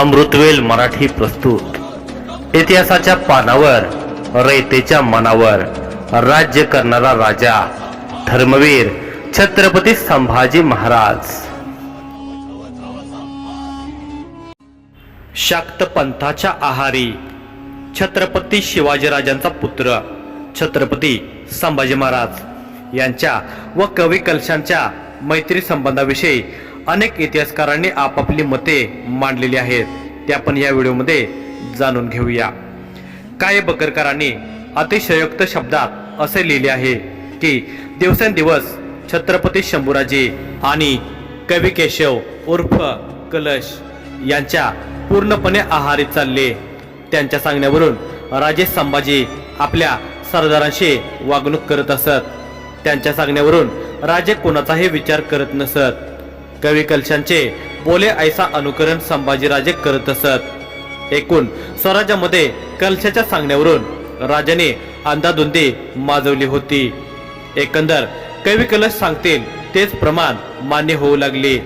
अमृतवेल मराठी प्रस्तुत. इतिहासाच्या पानावर रयतेच्या मनावर राज्य करणारा राजा धर्मवीर छत्रपती संभाजी महाराज. शाक्त पंथाच्या आहारी छत्रपती शिवाजीराजांचा पुत्र छत्रपती संभाजी महाराज यांच्या व कवी कलशांच्या मैत्री संबंधाविषयी अनेक इतिहासकारांनी आपापली मते मांडलेली आहेत. ते आपण या व्हिडिओमध्ये जाणून घेऊया. काय बकरकरांनी अतिशयोक्त शब्दात असे लिहिले आहे की दिवसेंदिवस छत्रपती शंभूराजे आणि कवी केशव उर्फ कलश यांच्या पूर्णपणे आहारी चालले. त्यांच्या सांगण्यावरून राजे संभाजी आपल्या सरदारांशी वागणूक करत असत. त्यांच्या सांगण्यावरून राजे कोणाचाही विचार करत नसत. कवी कलशांचे बोले ऐसा अनुकरण संभाजीराजे करत असत. एकूण स्वराज्यामध्ये कलशाच्या सांगण्यावरून राजाने अंदाधुंदी माजवली होती. एकंदर कवी कलश सांगतील तेच प्रमाण मान्य होऊ लागले.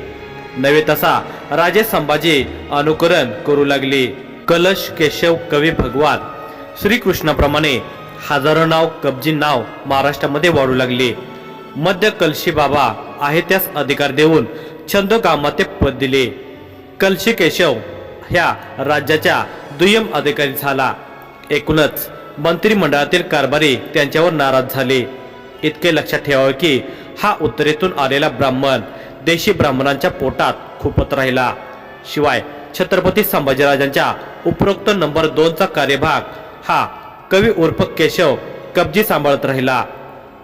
नवे तसा राजे संभाजी अनुकरण करू लागले. कलश केशव कवी भगवान श्रीकृष्णाप्रमाणे हजारो नाव कब्जी नाव महाराष्ट्रामध्ये वाढू लागले. मध्य कलशी बाबा आहे त्यास अधिकार देऊन छंद कामाते पद दिले. कलशी केशव ह्या राज्याच्या दुय्यम अधिकारी झाला. एकूणच मंत्रिमंडळातील कारभारी त्यांच्यावर नाराज झाले. इतके लक्षात ठेवावे की हा उत्तरेतून आलेला ब्राह्मण देशी ब्राह्मणांच्या पोटात खुपत राहिला. शिवाय छत्रपती संभाजीराजांच्या उपरोक्त नंबर दोनचा कार्यभाग हा कवी उर्फ केशव कब्जी सांभाळत राहिला.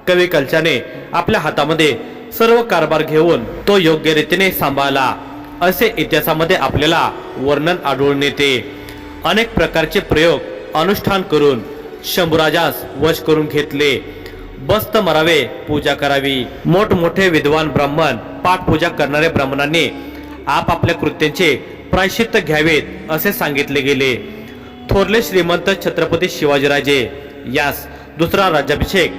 कवी कलशाने आपल्या हातामध्ये सर्व कारभार घेऊन तो योग्य रीतीने सांभाळला. असे इतिहासामध्ये आपल्याला वर्णन आढळून येते. अनेक प्रकारचे प्रयोग अनुष्ठान करून शंभूराजास वश करून घेतले. बस्त मरावे पूजा करावी. मोठमोठे विद्वान ब्राह्मण पाठपूजा करणाऱ्या ब्राह्मणांनी आपापल्या कृत्यांचे प्रायश्चित्त घ्यावेत असे सांगितले गेले. थोरले श्रीमंत छत्रपती शिवाजीराजे यास दुसरा राज्याभिषेक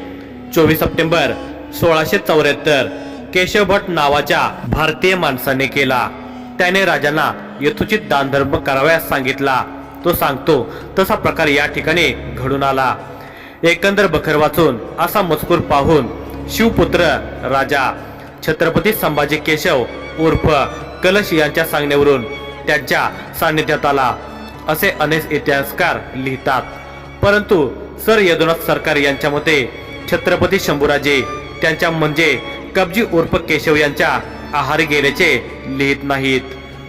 चोवीस सप्टेंबर सोळाशे चौऱ्याहत्तर. केशव भट नावाच्या भारतीय माणसाने केला. त्याने राजांना यथोचित दानधर्म करावयास सांगितला. तो सांगतो तसा प्रकार या ठिकाणी घडून आला. एकंदर बखर वाचून असा मजकूर पाहून शिवपुत्र राजा छत्रपती संभाजी केशव उर्फ कलश यांच्या सांगण्यावरून त्यांच्या सान्निध्यात आला. असे अनेक इतिहासकार लिहितात. परंतु सर यदुनाथ सरकार यांच्या मते छत्रपती शंभूराजे त्यांच्या म्हणजे कब्जी उर्फ केशव यांच्या आहारी गेल्याचे लिहित नाहीत.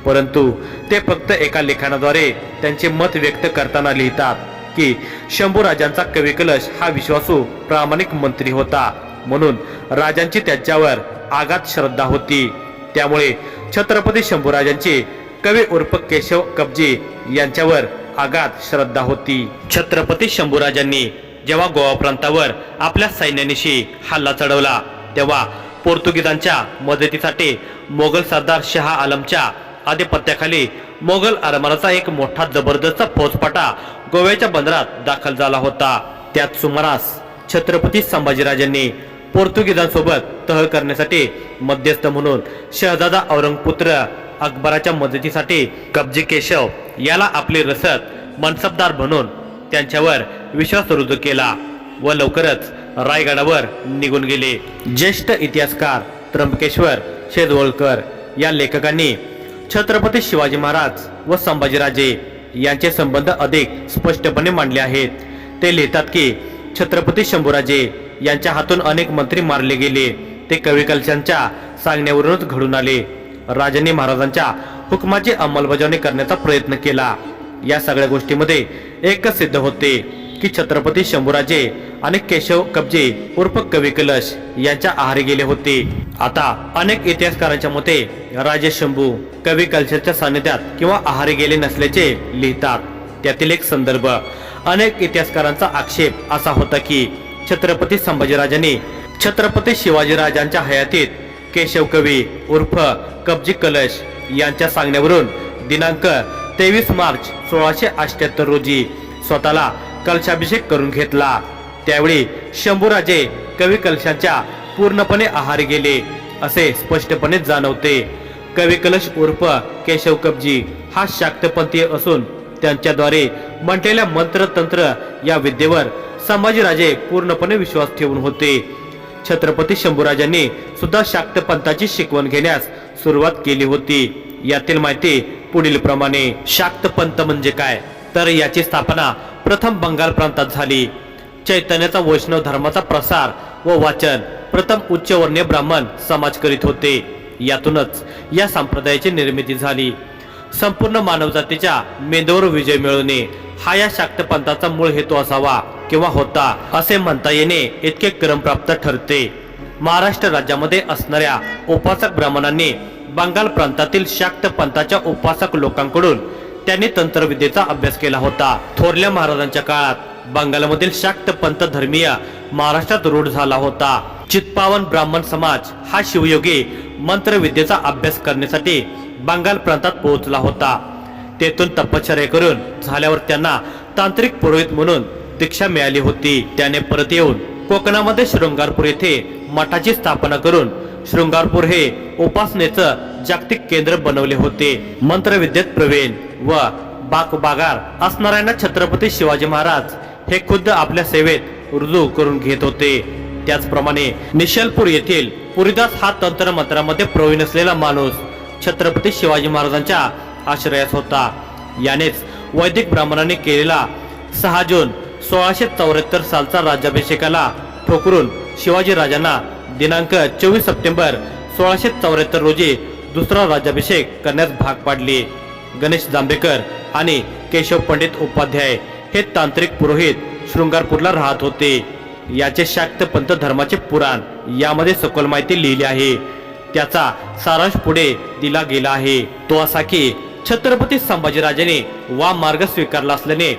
परंतु ते फक्त एका लेखनाद्वारे त्यांचे मत व्यक्त करताना लिहितात की शंभूराजांचा कवी कलश हा विश्वासू प्रामाणिक मंत्री होता. म्हणून राजांची त्यांच्यावर आघात श्रद्धा होती. त्यामुळे छत्रपती शंभूराजांची कवी उर्फ केशव कबजी यांच्यावर आघात श्रद्धा होती. छत्रपती शंभूराजांनी जेव्हा गोवा प्रांतावर आपल्या सैन्यानिशी हल्ला चढवला तेव्हा पोर्तुगीजांच्या मदतीसाठी मोगल सरदार शहा आलमच्या आधिपत्याखाली मोगल आरमाराचा एक मोठा जबरदस्त फौजपाटा गोव्याच्या बंदरात दाखल झाला होता. त्यात सुमारास छत्रपती संभाजीराजांनी पोर्तुगीजांसोबत तह करण्यासाठी मध्यस्थ म्हणून शहजादा औरंगपुत्र अकबराच्या मदतीसाठी कब्जी केशव याला आपले रसद मनसबदार म्हणून त्यांच्यावर विश्वास रुजू केला व लवकरच रायगडावर निघून गेले. ज्येष्ठ इतिहासकार त्र्यंबकेश्वर शेजवळकर या लेखकांनी छत्रपती शिवाजी महाराज व संभाजीराजे यांचे संबंध अधिक स्पष्टपणे मांडले आहेत. ते लिहितात की छत्रपती शंभूराजे यांच्या हातून अनेक मंत्री मारले गेले. ते कवी कलशांच्या सांगण्यावरूनच घडून आले. राजांनी महाराजांच्या हुकमाची अंमलबजावणी करण्याचा प्रयत्न केला. या सगळ्या गोष्टीमध्ये एकच सिद्ध होते. की छत्रपती शंभूराजे आणि केशव कब्जे उर्फ कवी कलश यांच्या आहारी गेले होते. आता अनेक इतिहासकारांच्या मते राजे शंभू कवी कलशाच्या सानिध्यात किंवा आहारी गेले नसल्याचे लिहितात. त्यातील एक संदर्भ अनेक इतिहासकारांचा आक्षेप असा होता की छत्रपती संभाजीराजांनी छत्रपती शिवाजीराजांच्या हयातीत केशव कवी उर्फ कब्जी कलश यांच्या सांगण्यावरून दिनांक तेवीस मार्च सोळाशे अठ्याहत्तर रोजी स्वतःला कलशाभिषेक करून घेतला. त्यावेळी शंभूराजे कवी कलशाच्या पूर्णपणे आहारी गेले असे स्पष्टपणे जाणवते. कवी कलश उर्फ केशव कबजी हा शाक्तपंथीय असून त्यांच्याद्वारे म्हटलेल्या मंत्र तंत्र या विद्येवर संभाजीराजे पूर्णपणे विश्वास ठेवून होते. छत्रपती शंभूराजांनी सुद्धा शाक्त पंथाची शिकवण घेण्यास सुरुवात केली होती. यातील माहिती पुढील प्रमाणे शाक्त पंथ म्हणजे काय? तर याची स्थापना प्रथम बंगाल प्रांतात झाली. चैतन्याचा वैष्णव धर्माचा प्रसार व वाचन प्रथम उच्चवर्णीय ब्राह्मण समाज करीत होते. यातूनच या संप्रदायाची निर्मिती झाली. संपूर्ण मानवजातीच्या मेंदूवर विजय मिळवणे हा या शाक्तपंथाचा मूळ हेतू असावा किंवा होता असे म्हणता येणे इतके क्रमप्राप्त ठरते. महाराष्ट्र राज्यामध्ये असणाऱ्या उपासक ब्राह्मणांनी बंगाल प्रांतातील शाक्त पंथाच्या उपासक लोकांकडून त्यांनी तंत्रविद्येचा अभ्यास केला होता. थोरल्या महाराजांच्या काळात बंगालमधील शाक्त पंत धर्मीय महाराष्ट्रात रूढ झाला होता. चित्पावन ब्राह्मण समाज हा शिवयोगी मंत्रविद्येचा अभ्यास करण्यासाठी बंगाल प्रांतात पोहोचला होता. तेथून तपश्चर्या करून झाल्यावर त्यांना तांत्रिक पुरोहित म्हणून दीक्षा मिळाली होती. त्याने परत येऊन कोकणामध्ये शृंगारपूर येथे मठाची स्थापना करून शृंगारपूर हे उपासनेचं जागतिक केंद्र बनवले होते. मंत्रविद्येत प्रवीण व बागबागार असणाऱ्यांना छत्रपती शिवाजी महाराज हे खुद्द आपल्या सेवेत रुजू करून घेत होते. त्याचप्रमाणे निशलपूर येथील पुरीदास हा तंत्र मंत्रामध्ये प्रवीण असलेला माणूस छत्रपती शिवाजी महाराजांच्या आश्रयास होता. यानेच वैदिक ब्राह्मणांनी केलेला सहा जून सोळाशे चौऱ्याहत्तर सालचा राज्याभिषेकाला ठोकरून शिवाजी राजांना दिनांक चोवीस सप्टेंबर सोळाशे चौऱ्याहत्तर रोजी दुसरा राज्याभिषेक करण्यास भाग पाडले. गणेश जांभेकर आणि केशव पंडित उपाध्याय हे तांत्रिक पुरोहित शृंगारपूरला राहत होते. याचे शाक्त पंत धर्माचे पुराण यामध्ये सखोल माहिती लिहिली आहे. त्याचा सारांश पुढे दिला गेला आहे. तो असा की छत्रपती संभाजीराजांनी वा मार्ग स्वीकारला असल्याने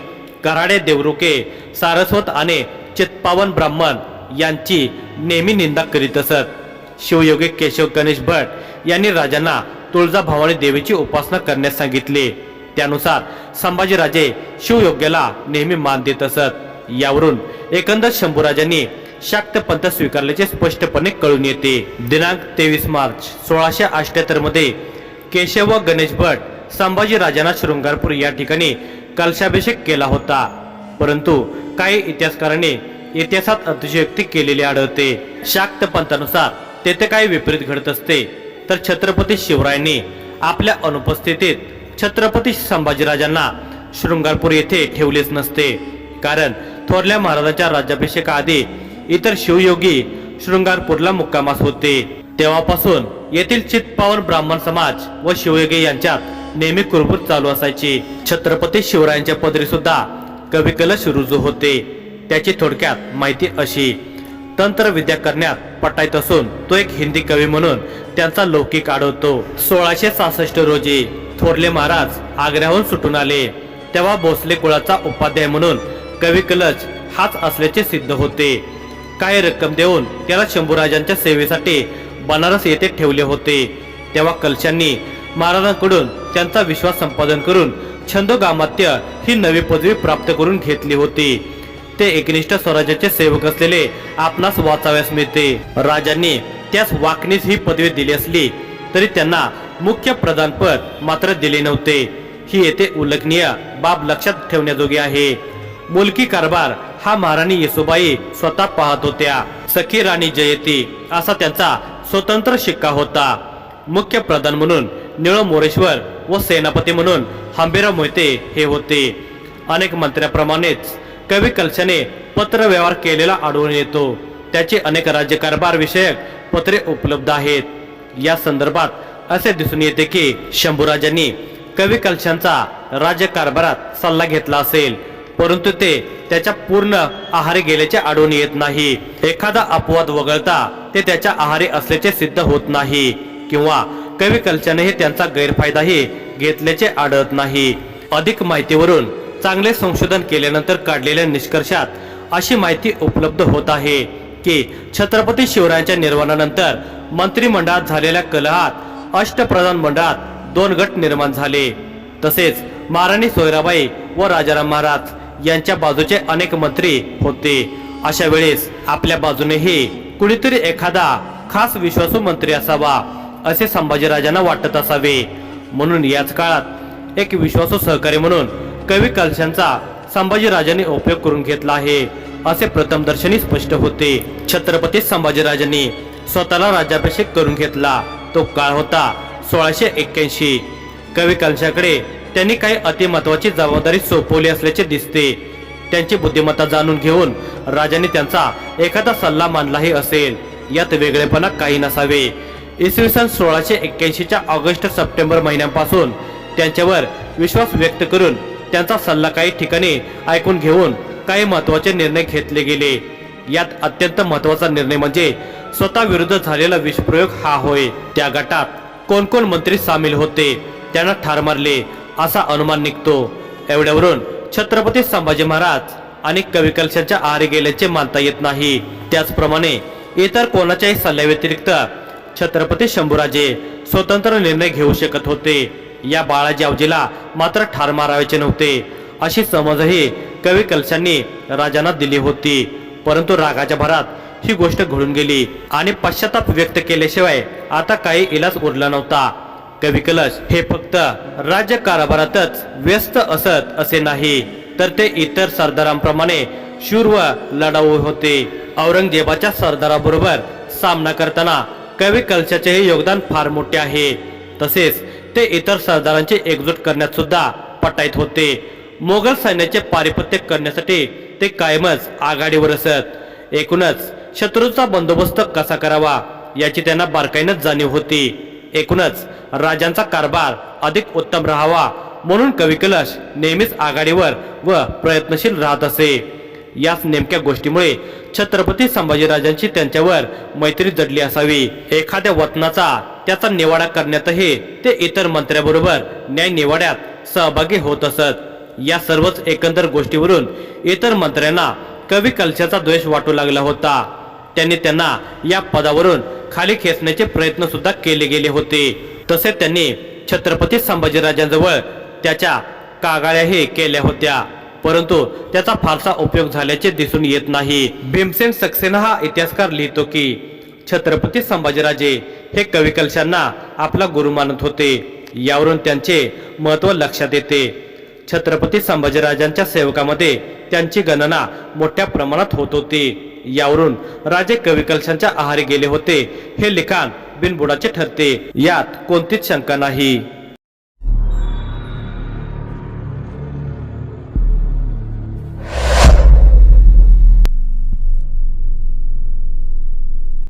कराडे देवरुके सारस्वत आणि चित्पावन ब्राह्मण यांची नेहमी निंदा करीत असत. शिवयोगी केशव गणेश भट यांनी राजांना तुळजा भवानी देवीची उपासना करण्यास सांगितले. त्यानुसार संभाजीराजे शिवयोग्याला नेहमी मान देत असत. यावरून एकंदर शंभूराजांनी शाक्त पंथ स्वीकारल्याचे स्पष्टपणे कळून येते. दिनांक तेवीस मार्च सोळाशे अठ्याहत्तरमध्ये केशव व गणेश भट संभाजी राजांना शृंगारपूर या ठिकाणी कलशाभिषेक केला होता. परंतु काही इतिहासकारांनी इतिहासात अतिशयोक्ती केलेली आढळते. शाक्त पंथानुसार तेथे काही विपरीत घडत असते. तर छत्रपती शिवरायांनी आपल्या अनुपस्थितीत छत्रपती संभाजीराजांना शृंगारपूर येथे ठेवलेच नसते. कारण थोरल्या महाराजांच्या राज्याभिषेकाआधी इतर शिवयोगी शृंगारपूरला मुक्कामास होते. तेव्हापासून येथील चित्पावन ब्राह्मण समाज व शिवयोगी यांच्यात नेहमी कुरबूत चालू असायची. छत्रपती शिवरायांच्या पदरी सुद्धा कवी सुरू होते. त्याची थोडक्यात माहिती अशी. तंत्र विद्या करण्यात पटायत असून तो एक हिंदी कवी म्हणून त्यांचा लौकिक आढळतो. सोळाशे सहासष्ट रोजी थोरले महाराज आग्र्याहून सुटून आले. तेव्हा भोसले कुळाचा उपाध्याय म्हणून कवी कलश हाच असल्याचे सिद्ध होते. काही रक्कम देऊन त्याला शंभूराजांच्या सेवेसाठी बनारस येथे ठेवले होते. तेव्हा कलशांनी महाराजांकडून त्यांचा विश्वास संपादन करून छंदोगामात्य ही नवी पदवी प्राप्त करून घेतली होती. ते एकनिष्ठ स्वराज्याचे सेवक असलेले आपणास वाचाव्यास मिळते राजांनी त्यास वाकणीस ही पदवी दिली असली तरी त्यांना मुख्य प्रधानपद मात्र दिले नव्हते. ही येथे उल्लेखनीय बाब लक्षात ठेवण्याजोगी आहे. मुलकी कारभार हा महाराणी येसुबाई स्वतः पाहत होत्या. सखी राणी जयती असा त्यांचा स्वतंत्र शिक्का होता. मुख्य प्रधान म्हणून निळ मोरेश्वर व सेनापती म्हणून हंबीराव मोहिते हे होते. अनेक मंत्र्याप्रमाणेच कवी कलशाने पत्रव्यवहार केलेला आढळून येतो. त्याचे अनेक राज्यकारभार विषयक पत्रे उपलब्ध आहेत. या संदर्भात असे दिसून येते की शंभूराजांनी कवी कलशांचा राज्यकारभारात सल्ला घेतला असेल परंतु ते त्याच्या पूर्ण आहारी गेल्याचे आढळून येत नाही. एखादा अपवाद वगळता ते त्याच्या आहारी असल्याचे सिद्ध होत नाही किंवा कवी कलशानेही त्यांचा गैरफायदाही घेतल्याचे आढळत नाही. अधिक माहितीवरून चांगले संशोधन केल्यानंतर काढलेल्या निष्कर्षात अशी माहिती उपलब्ध होत आहे की छत्रपती शिवरायांच्या निर्माणानंतर मंत्रिमंडळात झालेल्या कलहात अष्टप्रधान मंडळात दोन गट निर्माण झाले. तसेच महाराणी सोयराबाई व राजाराम महाराज यांच्या बाजूचे अनेक मंत्री होते. अशा वेळेस आपल्या बाजूनेही कुणीतरी एखादा खास विश्वासू मंत्री असावा असे संभाजीराजांना वाटत असावे. म्हणून याच काळात एक विश्वासू सहकारी म्हणून कवी कलशांचा संभाजीराजांनी उपयोग करून घेतला आहे. असे प्रथमदर्शनी स्पष्ट होते. छत्रपती संभाजीराजांनी स्वतःला राज्याभिषेक करून घेतला. तो काळ होता सोळाशे एक्क्याऐंशी. कवी कलशाकडे त्यांनी काही अतिमहत्वाची जबाबदारी सोपवली असल्याचे दिसते. त्यांची बुद्धिमत्ता जाणून घेऊन राजाने त्यांचा एखादा सल्ला मानलाही असेल. यात वेगळेपणा काही नसावे. इसवी सन सोळाशे एक्क्याऐंशीच्या ऑगस्ट सप्टेंबर महिन्यांपासून त्यांच्यावर विश्वास व्यक्त करून त्यांचा सल्ला काही ठिकाणी ऐकून घेऊन काही महत्त्वाचे निर्णय घेतले गेले. यात अत्यंत महत्त्वाचा निर्णय म्हणजे स्वतः विरुद्ध झालेला विषप्रयोग हा होय. त्या गटात कोण कोण मंत्री सामील होते त्यांना ठार मारले असा अनुमान निघतो. एवढ्यावरून छत्रपती संभाजी महाराज आणि कवी कलशांच्या आहारी गेल्याचे मानता येत नाही. त्याचप्रमाणे इतर कोणाच्याही सल्ल्याव्यतिरिक्त छत्रपती शंभूराजे स्वतंत्र निर्णय घेऊ शकत होते. या बाळाजी आवजीला मात्र ठार मारायचे नव्हते. अशी समजही कवी कलशांनी राजांना दिली होती. परंतु रागाच्या भरात ही गोष्ट घडून गेली आणि पश्चाताप व्यक्त केल्याशिवाय आता काही इलाज उरला नव्हता. कवी कलश हे फक्त राज्य कारभारातच व्यस्त असत असे नाही तर ते इतर सरदारांप्रमाणे शूर व लढाऊ होते. औरंगजेबाच्या सरदाराबरोबर सामना करताना कवी कलशाचेही योगदान फार मोठे आहे. तसेच ते इतर सरदारांचे एकजूट करण्यात सुद्धा पटाईत होते. मोगल सैन्याचे पारिपत्य करण्यासाठी ते कायमच आघाडीवर असत. एकूणच शत्रूचा बंदोबस्त कसा करावा याची त्यांना बारकाईनच जाणीव होती. एकूणच राजांचा कारभार अधिक उत्तम राहावा म्हणून कवी कलश नेहमीच आघाडीवर व प्रयत्नशील राहत असे. याच नेमक्या गोष्टीमुळे छत्रपती संभाजीराजांची त्यांच्यावर मैत्री जडली असावी. एखाद्या वतनाचा त्याचा निवाडा करण्यातही ते इतर मंत्र्याबरोबर न्याय निवाड्यात सहभागी होत असत. या सर्वच एकंदर गोष्टीवरून इतर मंत्र्यांना कवी कलशाचा द्वेष वाटू लागला होता. त्यांनी त्यांना या पदावरून खाली खेचण्याचे प्रयत्न सुद्धा केले गेले होते. तसे त्यांनी छत्रपती संभाजीराजांजवळ त्याच्या कागाळ्याही केल्या होत्या. परंतु त्याचा फारसा उपयोग झाल्याचे दिसून येत नाही. भीमसेन सक्सेना हा इतिहासकार लिहितो की छत्रपती संभाजीराजे हे कविकलशांना आपला गुरु मानत होते. यावरून त्यांचे महत्त्व लक्षात येते. छत्रपती संभाजीराजांच्या सेवकामध्ये त्यांची गणना मोठ्या प्रमाणात होत होती. यावरून राजे कविकलशांच्या आहारी गेले होते हे लिखाण बिनबुडाचे ठरते. यात कोणतीच शंका नाही.